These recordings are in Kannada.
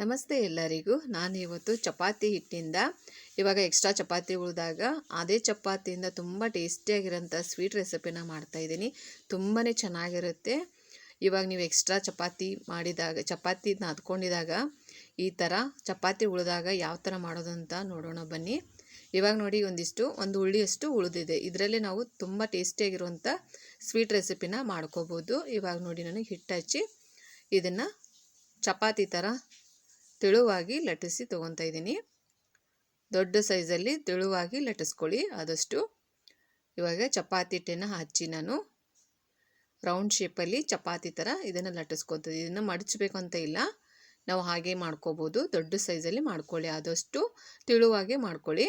ನಮಸ್ತೆ ಎಲ್ಲರಿಗೂ. ನಾನು ಇವತ್ತು ಚಪಾತಿ ಹಿಟ್ಟಿಂದ, ಇವಾಗ ಎಕ್ಸ್ಟ್ರಾ ಚಪಾತಿ ಉಳಿದಾಗ ಅದೇ ಚಪಾತಿಯಿಂದ ತುಂಬ ಟೇಸ್ಟಿಯಾಗಿರೋಂಥ ಸ್ವೀಟ್ ರೆಸಿಪಿನ ಮಾಡ್ತಾಯಿದ್ದೀನಿ ತುಂಬಾ ಚೆನ್ನಾಗಿರುತ್ತೆ. ಇವಾಗ ನೀವು ಎಕ್ಸ್ಟ್ರಾ ಚಪಾತಿ ಮಾಡಿದಾಗ ಚಪಾತಿ ನಾದ್ಕೊಂಡಿದಾಗ ಈ ಥರ ಚಪಾತಿ ಉಳಿದಾಗ ಯಾವ ಥರ ಮಾಡೋದು ಅಂತ ನೋಡೋಣ ಬನ್ನಿ. ಇವಾಗ ನೋಡಿ ಒಂದಿಷ್ಟು, ಒಂದು ಉಳ್ಳಿಯಷ್ಟು ಉಳಿದಿದೆ. ಇದರಲ್ಲಿ ನಾವು ತುಂಬ ಟೇಸ್ಟಿಯಾಗಿರುವಂಥ ಸ್ವೀಟ್ ರೆಸಿಪಿನ ಮಾಡ್ಕೋಬೋದು. ಇವಾಗ ನೋಡಿ ನನಗೆ ಹಿಟ್ಟು ಹಚ್ಚಿ ಇದನ್ನು ಚಪಾತಿ ಥರ ತೆಳುವಾಗಿ ಲಟ್ಟಿಸಿ ತೊಗೊತಾ ಇದ್ದೀನಿ. ದೊಡ್ಡ ಸೈಜಲ್ಲಿ ತೆಳುವಾಗಿ ಲಟ್ಟಿಸ್ಕೊಳ್ಳಿ. ಆದಷ್ಟು ಇವಾಗ ಚಪಾತಿ ಹಿಟ್ಟನ್ನು ಹಚ್ಚಿ ನಾನು. ರೌಂಡ್ ಶೇಪಲ್ಲಿ ಚಪಾತಿ ಥರ ಇದನ್ನು ಲಟ್ಟಿಸ್ಕೊತೀವಿ ಇದನ್ನು ಮಡಚಬೇಕು ಅಂತ ಇಲ್ಲ. ನಾವು ಹಾಗೆ ಮಾಡ್ಕೋಬೋದು. ದೊಡ್ಡ ಸೈಜಲ್ಲಿ ಮಾಡ್ಕೊಳ್ಳಿ. ಆದಷ್ಟು ತೆಳುವಾಗೆ ಮಾಡ್ಕೊಳ್ಳಿ.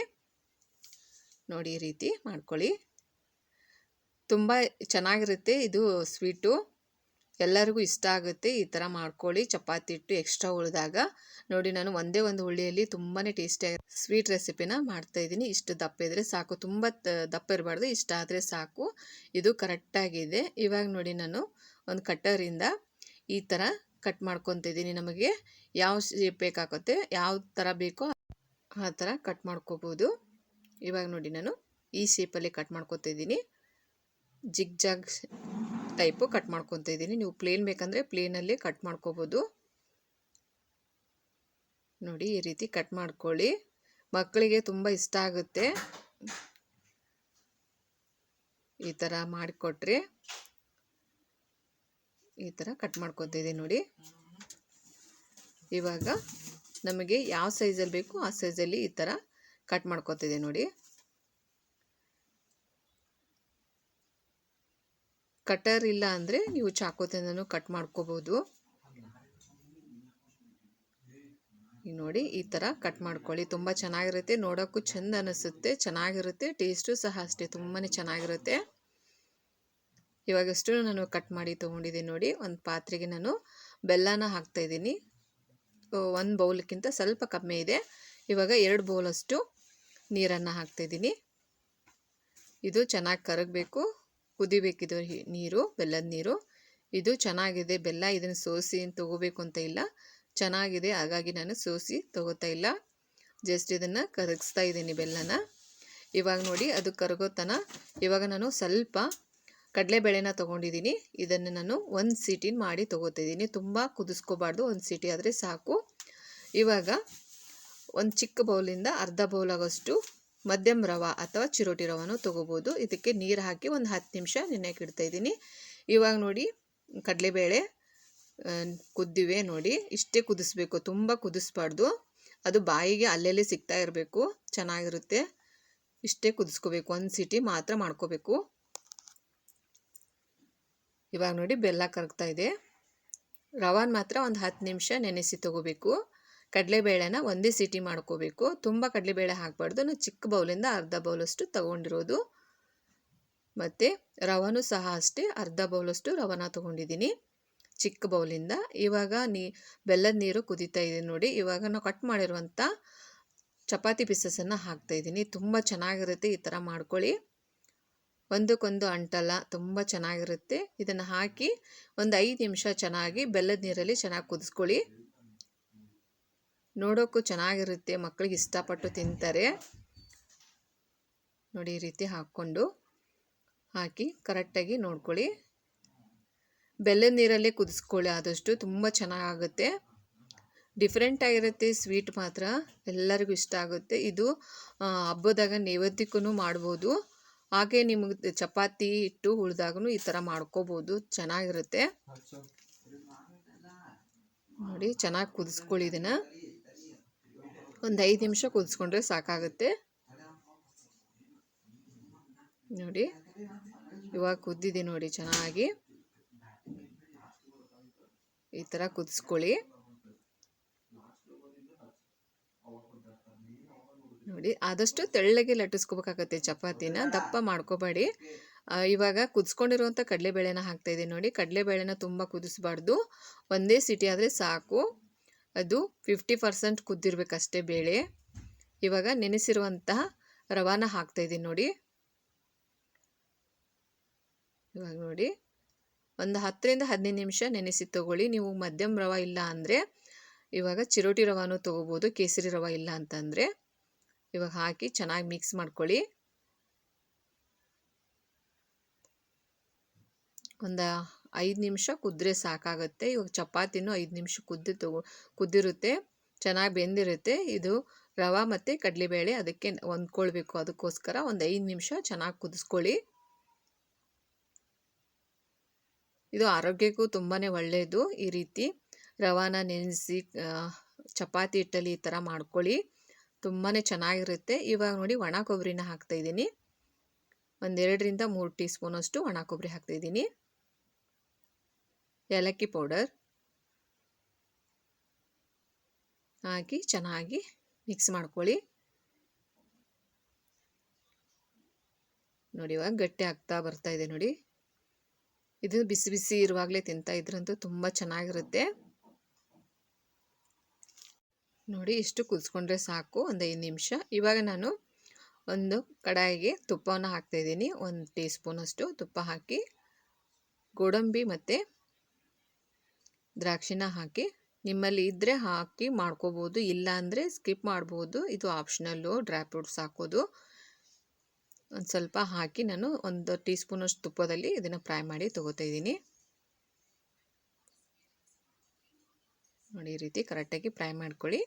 ನೋಡಿ ಈ ರೀತಿ ಮಾಡ್ಕೊಳ್ಳಿ. ತುಂಬ ಚೆನ್ನಾಗಿರುತ್ತೆ. ಇದು ಸ್ವೀಟು. ಎಲ್ಲರಿಗೂ ಇಷ್ಟ ಆಗುತ್ತೆ ಈ ಥರ ಮಾಡ್ಕೊಳ್ಳಿ. ಚಪಾತಿ ಹಿಟ್ಟು ಎಕ್ಸ್ಟ್ರಾ ಉಳಿದಾಗ. ನೋಡಿ, ನಾನು ಒಂದೇ ಒಂದು ಹುಳಿಯಲ್ಲಿ ತುಂಬಾ ಟೇಸ್ಟಿಯಾಗಿ ಸ್ವೀಟ್ ರೆಸಿಪಿನ ಮಾಡ್ತಾಯಿದ್ದೀನಿ ಇಷ್ಟು ದಪ್ಪ ಇದ್ದರೆ ಸಾಕು. ತುಂಬ ದಪ್ಪ ಇರಬಾರ್ದು. ಇಷ್ಟ ಆದರೆ ಸಾಕು. ಇದು ಕರೆಕ್ಟಾಗಿದೆ ಇವಾಗ ನೋಡಿ, ನಾನು ಒಂದು ಕಟ್ಟರಿಂದ ಈ ಥರ ಕಟ್ ಮಾಡ್ಕೊತಿದ್ದೀನಿ ನಮಗೆ ಯಾವ ಶೇಪ್ ಬೇಕಾಗುತ್ತೆ, ಯಾವ ಥರ ಬೇಕೋ ಆ ಥರ ಕಟ್ ಮಾಡ್ಕೋಬೋದು. ಇವಾಗ ನೋಡಿ, ನಾನು ಈ ಶೇಪಲ್ಲಿ ಕಟ್ ಮಾಡ್ಕೊತಿದ್ದೀನಿ ಜಿಗ್ ಜಾಗ್ ಟೈಪು ಕಟ್ ಮಾಡ್ಕೊತ ಇದ್ದೀನಿ. ನೀವು ಪ್ಲೇನ್ ಬೇಕಂದರೆ ಪ್ಲೇನಲ್ಲಿ ಕಟ್ ಮಾಡ್ಕೋಬೋದು. ನೋಡಿ, ಈ ರೀತಿ ಕಟ್ ಮಾಡ್ಕೊಳ್ಳಿ. ಮಕ್ಕಳಿಗೆ ತುಂಬ ಇಷ್ಟ ಆಗುತ್ತೆ. ಈ ಥರ ಮಾಡಿಕೊಟ್ರೆ ಈ ಥರ ಕಟ್ ಮಾಡ್ಕೊತಿದ್ದೀನಿ ನೋಡಿ. ಇವಾಗ ನಮಗೆ ಯಾವ ಸೈಜಲ್ಲಿ ಬೇಕು ಆ ಸೈಜಲ್ಲಿ ಈ ಥರ ಕಟ್ ಮಾಡ್ಕೊತಿದ್ದೀನಿ ನೋಡಿ. ಕಟರ್ ಇಲ್ಲ ಅಂದರೆ ನೀವು ಚಾಕೋತಿಂದನೂ ಕಟ್ ಮಾಡ್ಕೋಬೋದು. ನೋಡಿ, ಈ ಥರ ಕಟ್ ಮಾಡ್ಕೊಳ್ಳಿ. ತುಂಬ ಚೆನ್ನಾಗಿರುತ್ತೆ. ನೋಡೋಕ್ಕೂ ಚೆಂದ ಅನಿಸುತ್ತೆ. ಚೆನ್ನಾಗಿರುತ್ತೆ. ಟೇಸ್ಟು ಸಹ ಅಷ್ಟೇ. ತುಂಬಾ ಚೆನ್ನಾಗಿರುತ್ತೆ. ಇವಾಗಷ್ಟು ನಾನು ಕಟ್ ಮಾಡಿ ತೊಗೊಂಡಿದ್ದೀನಿ ನೋಡಿ. ಒಂದು ಪಾತ್ರೆಗೆ ನಾನು ಬೆಲ್ಲನ ಹಾಕ್ತಾಯಿದ್ದೀನಿ ಒಂದು ಬೌಲ್ಗಿಂತ ಸ್ವಲ್ಪ ಕಮ್ಮಿ ಇದೆ. ಇವಾಗ ಎರಡು ಬೌಲಷ್ಟು ನೀರನ್ನು ಹಾಕ್ತಾಯಿದ್ದೀನಿ ಇದು ಚೆನ್ನಾಗಿ ಕರಗಬೇಕು. ಕುದಿಬೇಕಿದು ನೀರು, ಬೆಲ್ಲದ ನೀರು. ಇದು ಚೆನ್ನಾಗಿದೆ. ಬೆಲ್ಲ ಇದನ್ನು ಸೋಸಿ ತೊಗೋಬೇಕು ಅಂತ ಇಲ್ಲ. ಚೆನ್ನಾಗಿದೆ. ಹಾಗಾಗಿ ನಾನು ಸೋಸಿ ತೊಗೋತಾ ಇಲ್ಲ. ಜಸ್ಟ್ ಇದನ್ನು ಕರಗಿಸ್ತಾ ಇದ್ದೀನಿ ಬೆಲ್ಲನ. ಇವಾಗ ನೋಡಿ, ಅದು ಕರಗೋತನ ಇವಾಗ ನಾನು ಸ್ವಲ್ಪ ಕಡಲೆಬೇಳೆನ ತೊಗೊಂಡಿದ್ದೀನಿ. ಇದನ್ನು ನಾನು ಒಂದು ಸೀಟಿನ ಮಾಡಿ ತೊಗೋತಿದ್ದೀನಿ ತುಂಬ ಕುದಿಸ್ಕೋಬಾರ್ದು. ಒಂದು ಸೀಟಿ ಆದರೆ ಸಾಕು. ಇವಾಗ ಒಂದು ಚಿಕ್ಕ ಬೌಲಿಂದ ಅರ್ಧ ಬೌಲ್ ಆಗೋಷ್ಟು ಮಧ್ಯಮ ರವೆ ಅಥವಾ ಚಿರೋಟಿ ರವನು ತೊಗೋಬೋದು. ಇದಕ್ಕೆ ನೀರು ಹಾಕಿ ಒಂದು ಹತ್ತು ನಿಮಿಷ ನೆನೆಯಕ್ಕೆ ಇಡ್ತಾಯಿದ್ದೀನಿ ಇವಾಗ ನೋಡಿ ಕಡಲೆಬೇಳೆ ಕುದ್ದಿವೆ ನೋಡಿ. ಇಷ್ಟೇ ಕುದಿಸ್ಬೇಕು, ತುಂಬ ಕುದಿಸ್ಬಾರ್ದು. ಅದು ಬಾಯಿಗೆ ಅಲ್ಲೆಲ್ಲಿ ಸಿಗ್ತಾ ಇರಬೇಕು, ಚೆನ್ನಾಗಿರುತ್ತೆ. ಇಷ್ಟೇ ಕುದಿಸ್ಕೋಬೇಕು, ಒಂದು ಸಿಟಿ ಮಾತ್ರ ಮಾಡ್ಕೋಬೇಕು. ಇವಾಗ ನೋಡಿ ಬೆಲ್ಲ ಕರಗ್ತಾ ಇದೆ. ರವಾನ್ ಮಾತ್ರ ಒಂದು ಹತ್ತು ನಿಮಿಷ ನೆನೆಸಿ ತೊಗೋಬೇಕು. ಕಡಲೆಬೇಳೆನ ಒಂದೇ ಸಿಟಿ ಮಾಡ್ಕೋಬೇಕು. ತುಂಬ ಕಡಲೆಬೇಳೆ ಹಾಕಬಾರ್ದು. ನಾನು ಚಿಕ್ಕ ಬೌಲಿಂದ ಅರ್ಧ ಬೌಲಷ್ಟು ತಗೊಂಡಿರೋದು. ಮತ್ತು ರವನೂ ಸಹ ಅಷ್ಟೇ, ಅರ್ಧ ಬೌಲಷ್ಟು ರವನ ತೊಗೊಂಡಿದ್ದೀನಿ. ಚಿಕ್ಕ ಬೌಲಿಂದ. ಇವಾಗ ನೀ, ಬೆಲ್ಲದ ನೀರು ಕುದೀತಾ ಇದೆ ನೋಡಿ. ಇವಾಗ ನಾವು ಕಟ್ ಮಾಡಿರುವಂಥ ಚಪಾತಿ ಪೀಸಸನ್ನು ಹಾಕ್ತಾಯಿದ್ದೀನಿ ತುಂಬ ಚೆನ್ನಾಗಿರುತ್ತೆ ಈ ಥರ ಮಾಡ್ಕೊಳ್ಳಿ. ಒಂದಕ್ಕೊಂದು ಅಂಟಲ್ಲ, ತುಂಬ ಚೆನ್ನಾಗಿರುತ್ತೆ. ಇದನ್ನು ಹಾಕಿ ಒಂದು ಐದು ನಿಮಿಷ ಚೆನ್ನಾಗಿ ಬೆಲ್ಲದ ನೀರಲ್ಲಿ ಚೆನ್ನಾಗಿ ಕುದಿಸ್ಕೊಳ್ಳಿ. ನೋಡೋಕ್ಕೂ ಚೆನ್ನಾಗಿರುತ್ತೆ ಮಕ್ಕಳಿಗೆ ಇಷ್ಟಪಟ್ಟು ತಿಂತಾರೆ. ನೋಡಿ ಈ ರೀತಿ ಹಾಕ್ಕೊಂಡು ಹಾಕಿ ಕರೆಕ್ಟಾಗಿ ನೋಡ್ಕೊಳ್ಳಿ. ಬೆಲ್ಲದ ನೀರಲ್ಲೇ ಕುದಿಸ್ಕೊಳ್ಳಿ, ಆದಷ್ಟು ತುಂಬ ಚೆನ್ನಾಗಾಗುತ್ತೆ. ಡಿಫ್ರೆಂಟ್ ಆಗಿರುತ್ತೆ, ಸ್ವೀಟ್ ಮಾತ್ರ ಎಲ್ಲರಿಗೂ ಇಷ್ಟ ಆಗುತ್ತೆ. ಇದು ಹಬ್ಬದಾಗ ನೈವೇದ್ಯಕ್ಕೂ ಮಾಡ್ಬೋದು. ಹಾಗೆ ನಿಮಗೆ ಚಪಾತಿ ಹಿಟ್ಟು ಉಳಿದಾಗೂ ಈ ಥರ ಮಾಡ್ಕೋಬೋದು. ಚೆನ್ನಾಗಿರುತ್ತೆ. ನೋಡಿ, ಚೆನ್ನಾಗಿ ಕುದಿಸ್ಕೊಳ್ಳಿ ಇದನ್ನು. ಒಂದು ಐದು ನಿಮಿಷ ಕುದಿಸ್ಕೊಂಡ್ರೆ ಸಾಕಾಗುತ್ತೆ. ನೋಡಿ, ಇವಾಗ ಕುದ್ದಿದೆ ನೋಡಿ ಚೆನ್ನಾಗಿ. ಈ ಥರ ಕುದಿಸ್ಕೊಳ್ಳಿ. ನೋಡಿ, ಆದಷ್ಟು ತೆಳ್ಳಗೆ ಲಟ್ಟಿಸ್ಕೋಬೇಕಾಗತ್ತೆ ಚಪಾತಿನ. ದಪ್ಪ ಮಾಡ್ಕೋಬೇಡಿ. ಇವಾಗ ಕುದಿಸ್ಕೊಂಡಿರುವಂಥ ಕಡಲೆಬೇಳೆನ ಹಾಕ್ತಾಯಿದ್ದೀನಿ ನೋಡಿ. ಕಡಲೆಬೇಳೆನ ತುಂಬ ಕುದಿಸ್ಬಾರ್ದು. ಒಂದೇ ಸಿಟಿ ಆದರೆ ಸಾಕು. ಅದು ಫಿಫ್ಟಿ ಪರ್ಸೆಂಟ್ ಕುದ್ದಿರ್ಬೇಕಷ್ಟೇ ಬೇಳೆ. ಇವಾಗ ನೆನೆಸಿರುವಂತಹ ರವಾನ ಹಾಕ್ತಾಯಿದ್ದೀನಿ ನೋಡಿ. ಇವಾಗ ನೋಡಿ. ಒಂದು ಹತ್ತರಿಂದ ಹದಿನೈದು ನಿಮಿಷ ನೆನೆಸಿ ತಗೊಳ್ಳಿ. ನೀವು ಮಧ್ಯಮ ರವ ಇಲ್ಲ ಅಂದರೆ ಇವಾಗ ಚಿರೋಟಿ ರವಾನು ತೊಗೋಬೋದು, ಕೇಸರಿ ರವ ಇಲ್ಲ ಅಂತಂದರೆ. ಇವಾಗ ಹಾಕಿ ಚೆನ್ನಾಗಿ ಮಿಕ್ಸ್ ಮಾಡ್ಕೊಳ್ಳಿ. ಒಂದು ಐದು ನಿಮಿಷ ಕುದ್ರೆ ಸಾಕಾಗುತ್ತೆ. ಇವಾಗ ಚಪಾತಿನೂ ಐದು ನಿಮಿಷ ಕುದ್ದು ತಗೋ, ಕುದ್ದಿರುತ್ತೆ, ಚೆನ್ನಾಗಿ ಬೆಂದಿರುತ್ತೆ. ಇದು ರವೆ ಮತ್ತು ಕಡಲೆಬೇಳೆ ಅದಕ್ಕೆ ಹೊಂದ್ಕೊಳ್ಬೇಕು. ಅದಕ್ಕೋಸ್ಕರ ಒಂದು ಐದು ನಿಮಿಷ ಚೆನ್ನಾಗಿ ಕುದಿಸ್ಕೊಳ್ಳಿ. ಇದು ಆರೋಗ್ಯಕ್ಕೂ ತುಂಬಾ ಒಳ್ಳೆಯದು ಈ ರೀತಿ ರವಾನ ನೆನೆಸಿ ಚಪಾತಿ ಹಿಟ್ಟಲ್ಲಿ ಈ ಥರ ಮಾಡ್ಕೊಳ್ಳಿ. ತುಂಬಾ ಚೆನ್ನಾಗಿರುತ್ತೆ. ಇವಾಗ ನೋಡಿ ಒಣ ಕೊಬ್ಬರಿನ ಹಾಕ್ತಾಯಿದ್ದೀನಿ ಒಂದೆರಡರಿಂದ ಮೂರು ಟೀ ಸ್ಪೂನಷ್ಟು ಒಣ ಕೊಬ್ಬರಿ ಹಾಕ್ತಾಯಿದ್ದೀನಿ ಏಲಕ್ಕಿ ಪೌಡರ್ ಹಾಕಿ ಚೆನ್ನಾಗಿ ಮಿಕ್ಸ್ ಮಾಡ್ಕೊಳ್ಳಿ. ನೋಡಿ ಇವಾಗ ಗಟ್ಟಿ ಆಗ್ತಾ ಬರ್ತಾ ಇದೆ ನೋಡಿ. ಇದು ಬಿಸಿ ಬಿಸಿ ಇರುವಾಗಲೇ ತಿಂತಾ ಇದ್ರಂತೂ ತುಂಬ ಚೆನ್ನಾಗಿರುತ್ತೆ. ನೋಡಿ ಇಷ್ಟು ಕುದಿಸ್ಕೊಂಡ್ರೆ ಸಾಕು, ಒಂದು ಐದು ನಿಮಿಷ. ಇವಾಗ ನಾನು ಒಂದು ಕಡಾಯಿಗೆ ತುಪ್ಪವನ್ನು ಹಾಕ್ತಾಯಿದ್ದೀನಿ ಒಂದು ಟೀ ಸ್ಪೂನಷ್ಟು ತುಪ್ಪ ಹಾಕಿ, ಗೋಡಂಬಿ ಮತ್ತು ದ್ರಾಕ್ಷಿನ ಹಾಕಿ, ನಿಮ್ಮಲ್ಲಿ ಇದ್ದರೆ ಹಾಕಿ ಮಾಡ್ಕೋಬೋದು ಇಲ್ಲ ಅಂದರೆ ಸ್ಕಿಪ್ ಮಾಡ್ಬೋದು. ಇದು ಆಪ್ಷನಲ್ಲು, ಡ್ರೈ ಫ್ರೂಟ್ಸ್ ಹಾಕೋದು. ಒಂದು ಸ್ವಲ್ಪ ಹಾಕಿ ನಾನು ಒಂದು ಟೀ ಸ್ಪೂನಷ್ಟು ತುಪ್ಪದಲ್ಲಿ ಇದನ್ನು ಫ್ರೈ ಮಾಡಿ ತೊಗೋತಾ ಇದ್ದೀನಿ. ನೋಡಿ, ಈ ರೀತಿ ಕರೆಕ್ಟಾಗಿ ಫ್ರೈ ಮಾಡ್ಕೊಳ್ಳಿ.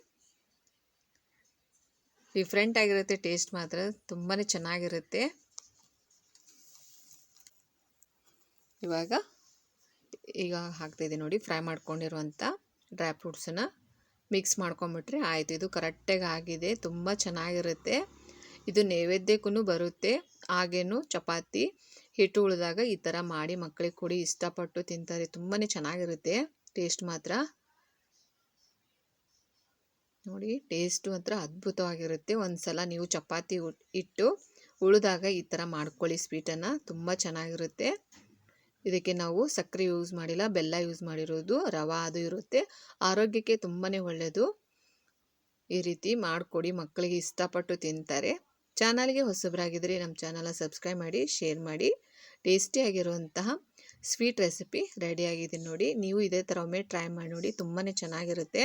ಡಿಫ್ರೆಂಟ್ ಆಗಿರುತ್ತೆ, ಟೇಸ್ಟ್ ಮಾತ್ರ ತುಂಬಾ ಚೆನ್ನಾಗಿರುತ್ತೆ. ಇವಾಗ ಈಗ ಹಾಕ್ತಾಯಿದೆ ನೋಡಿ, ಫ್ರೈ ಮಾಡ್ಕೊಂಡಿರುವಂಥ ಡ್ರೈ ಫ್ರೂಟ್ಸನ್ನು ಮಿಕ್ಸ್ ಮಾಡ್ಕೊಂಬಿಟ್ರೆ ಆಯಿತು. ಇದು ಕರೆಕ್ಟಾಗಿ ಆಗಿದೆ, ತುಂಬ ಚೆನ್ನಾಗಿರುತ್ತೆ. ಇದು ನೈವೇದ್ಯಕ್ಕೂ ಬರುತ್ತೆ, ಹಾಗೇನು ಚಪಾತಿ, ಹಿಟ್ಟು ಉಳಿದಾಗ ಈ ಥರ ಮಾಡಿ ಮಕ್ಕಳಿಗೆ ಕೊಡಿ, ಇಷ್ಟಪಟ್ಟು ತಿಂತಾರೆ ತುಂಬಾ ಚೆನ್ನಾಗಿರುತ್ತೆ, ಟೇಸ್ಟ್ ಮಾತ್ರ. ನೋಡಿ, ಟೇಸ್ಟು ಮಾತ್ರ ಅದ್ಭುತವಾಗಿರುತ್ತೆ. ಒಂದು ಸಲ ನೀವು ಚಪಾತಿ ಇಟ್ಟು ಉಳಿದಾಗ ಈ ಥರ ಮಾಡ್ಕೊಳ್ಳಿ, ಸ್ವೀಟನ್ನು, ತುಂಬ ಚೆನ್ನಾಗಿರುತ್ತೆ. ಇದಕ್ಕೆ ನಾವು ಸಕ್ಕರೆ ಯೂಸ್ ಮಾಡಿಲ್ಲ, ಬೆಲ್ಲ ಯೂಸ್ ಮಾಡಿರೋದು, ರವಾ ಅದು ಇರುತ್ತೆ. ಆರೋಗ್ಯಕ್ಕೆ ತುಂಬಾ ಒಳ್ಳೆಯದು ಈ ರೀತಿ ಮಾಡಿಕೊಡಿ, ಮಕ್ಕಳಿಗೆ ಇಷ್ಟಪಟ್ಟು ತಿಂತಾರೆ. ಚಾನಲ್ಗೆ ಹೊಸಬರಾಗಿದ್ದರೆ ನಮ್ಮ ಚಾನಲ್ನ ಸಬ್ಸ್ಕ್ರೈಬ್ ಮಾಡಿ ಶೇರ್ ಮಾಡಿ. ಟೇಸ್ಟಿಯಾಗಿರುವಂತಹ ಸ್ವೀಟ್ ರೆಸಿಪಿ ರೆಡಿಯಾಗಿದೆ ನೋಡಿ. ನೀವು ಇದೇ ಥರ ಒಮ್ಮೆ ಟ್ರೈ ಮಾಡಿ ನೋಡಿ ತುಂಬಾ ಚೆನ್ನಾಗಿರುತ್ತೆ.